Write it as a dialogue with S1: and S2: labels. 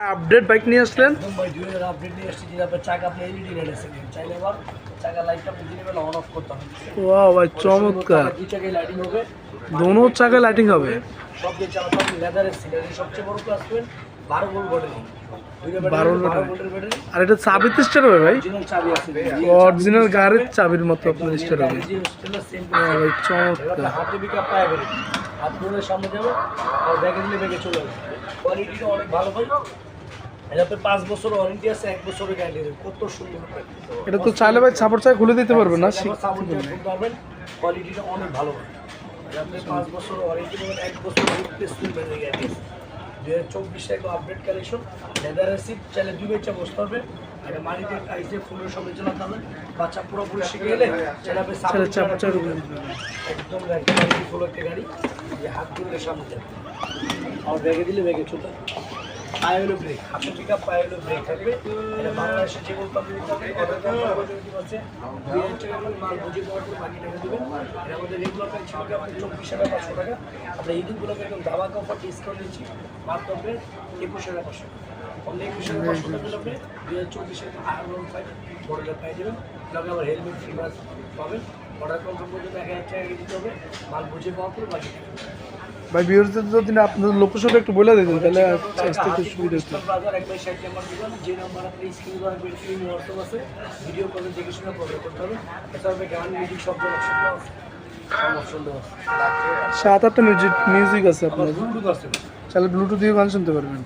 S1: Update bike নিয়ে আসলেন?
S2: একদম ভাই দুই হাজার আপডেট নিয়ে এসেছি যেটা আপনার চাকা আপনি এলইডি লাইট আছে চাইলে আবার চাকা লাইটটা আপনি দিনের বেলা অন অফ করতে হবে।
S1: ওয়া ভাই চমৎকার।
S2: দুই চাকায় লাইটিং হবে।
S1: দোনো চাকায় লাইটিং হবে।
S2: সব দিয়ে চালাতে হবে লেদারের সিট সবচেয়ে বড় ক্লাস পেন বারো ভোল্ট ব্যাটারি দুইটা
S1: 12
S2: বারো
S1: volt
S2: বারো ভোল্টের ব্যাটারি
S1: আর এটা স্টার হবে ভাই?
S2: অরিজিনাল
S1: গাড়ির চাবির মতো আপনার স্টার হবে। চমৎকার।
S2: হাতে বিকা পায়ে হাত ধরে সামনে যাবে আর ব্যাগে দিলে ব্যাগে চলে যাবে কোয়ালিটিটা অনেক ভালো ভাই। এটাতে পাঁচ বছর ওয়ারেন্টি আছে এক বছরের গ্যারান্টি কত সুন্দর
S1: এটা তো চাইলে ভাই ছাপড় চাই খুলে দিতে পারবে না শিখতে
S2: সাবুন
S1: পারবে।
S2: পারবেন। কোয়ালিটিটা অনেক ভালো। আপনি পাঁচ বছর ওয়ারেন্টি পাবেন এক বছর রিপ্লেসমেন্ট ব্যাটারি গ্যারান্টি দু হাজার চব্বিশ সালে আপডেট কালেকশন লেদারের সিট চাইলে দুই বাচ্চা বসতে হবে এটা মাটিতে টাইসে ফুলের সঙ্গে চালাতে হবে বাচ্চা পুরোপুরি শিখে গেলে পারবেন।
S1: দিতে পারবে।
S2: একদম একদম ফুল একটা গাড়ি। যে হাত তুললে সামনে আর ব্যাগে দিলে ব্যাগে চলতে হবে। ব্রেক হাতে পিক আপ ব্রেক থাকবে। এটা বাংলাদেশে যে কোনো কোম্পানি হাজার টাকা করে পাওয়ার পর আপনার চব্বিশ টাকা পাঁচশো টাকা। আমরা ঈদগুলোকে একদম দাবা অফার ডিসকাউন্ট দিচ্ছি মাত্র আপনি একুশ টাকা। পাঁচশো একুশ টাকা পাঁচশো টাকা আপনি দুই হাজার চব্বিশে আর ওয়ান ফাইভ মডেলের পাই দেবেন। এটাকে আবার হেলমেট ফ্রি মাস পাবেন অর্ডার কনফার্ম পর্যন্ত এক হাজার টাকা দিতে হবে। মাল বুঝে পর বাকি
S1: ভাই যদি আপনাদের লোকেশনটা একটু বলে দিতেন তাহলে আসতে সুবিধা হতো
S2: বাজার একবার ষাট নাম্বার দিবেন যে নাম্বার আপনি স্ক্রিন হোয়াটসঅ্যাপ আছে ভিডিও কলে দেখে শুনে করতে হবে। এছাড়া গান মিউজিক সব অপশন আছে।
S1: সাত আটটা মিউজিক মিউজিক আছে আপনার
S2: ব্লুটুথ আছে।
S1: চাইলে ব্লুটুথ দিয়ে গান শুনতে পারবেন।